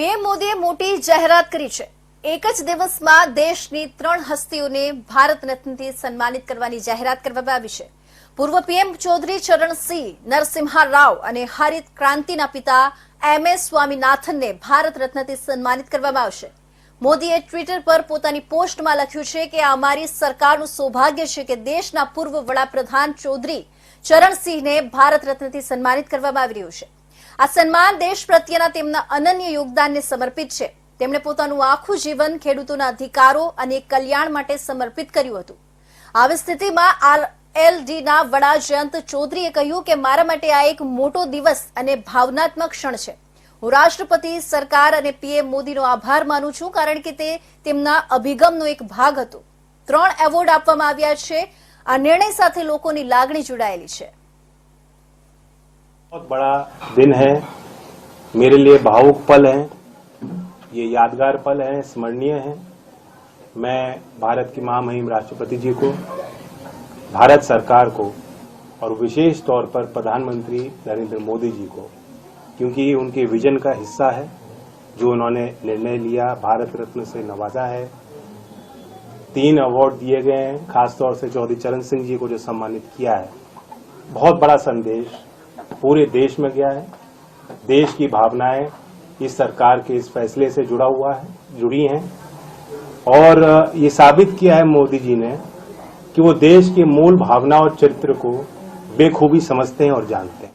PM મોદીએ મોટી જાહેરાત કરી છે. એક જ દિવસમાં દેશની ત્રણ હસ્તીઓને ભારત રત્નથી સન્માનિત કરવાની જાહેરાત કરવામાં આવી છે. પૂર્વ પીએમ ચૌધરી ચરણસિંહ, નરસિમ્હા રાવ અને હરિત ક્રાંતિના પિતા એમ એસ સ્વામીનાથનને ભારત રત્નથી સન્માનિત કરવામાં આવશે. મોદીએ ટ્વિટર પર પોતાની પોસ્ટમાં લખ્યું છે કે આ અમારી સરકારનું સૌભાગ્ય છે કે દેશના પૂર્વ વડાપ્રધાન ચૌધરી ચરણસિંહને ભારત રત્નથી સન્માનિત કરવામાં આવી રહ્યું છે. આ સન્માન દેશ પ્રત્યેના તેમના અનન્ય યોગદાનને સમર્પિત છે. તેમણે પોતાનું આખું જીવન ખેડૂતોના અધિકારો અને કલ્યાણ માટે સમર્પિત કર્યું હતું. આવી સ્થિતિમાં આર એલડીના વડા જયંત ચૌધરીએ કહ્યું કે મારા માટે આ એક મોટો દિવસ અને ભાવનાત્મક ક્ષણ છે. હું રાષ્ટ્રપતિ, સરકાર અને પીએમ મોદીનો આભાર માનું છું કારણ કે તે તેમના અભિગમનો એક ભાગ હતો. ત્રણ એવોર્ડ આપવામાં આવ્યા છે. આ નિર્ણય સાથે લોકોની લાગણી જોડાયેલી છે. बहुत बड़ा दिन है। मेरे लिए भावुक पल है। ये यादगार पल है, स्मरणीय है। मैं भारत की महामहिम राष्ट्रपति जी को, भारत सरकार को और विशेष तौर पर प्रधानमंत्री नरेंद्र मोदी जी को, क्योंकि ये उनके विजन का हिस्सा है, जो उन्होंने निर्णय लिया, भारत रत्न से नवाजा है। तीन अवार्ड दिए गए हैं, खासतौर से चौधरी चरण सिंह जी को जो सम्मानित किया है। बहुत बड़ा संदेश। पूरे देश में गया है। देश की भावनाएँ इस सरकार के इस फैसले से जुड़ा हुआ है, जुड़ी हैं। और ये साबित किया है मोदी जी ने कि वो देश की मूल भावना और चरित्र को बेखूबी समझते हैं और जानते हैं।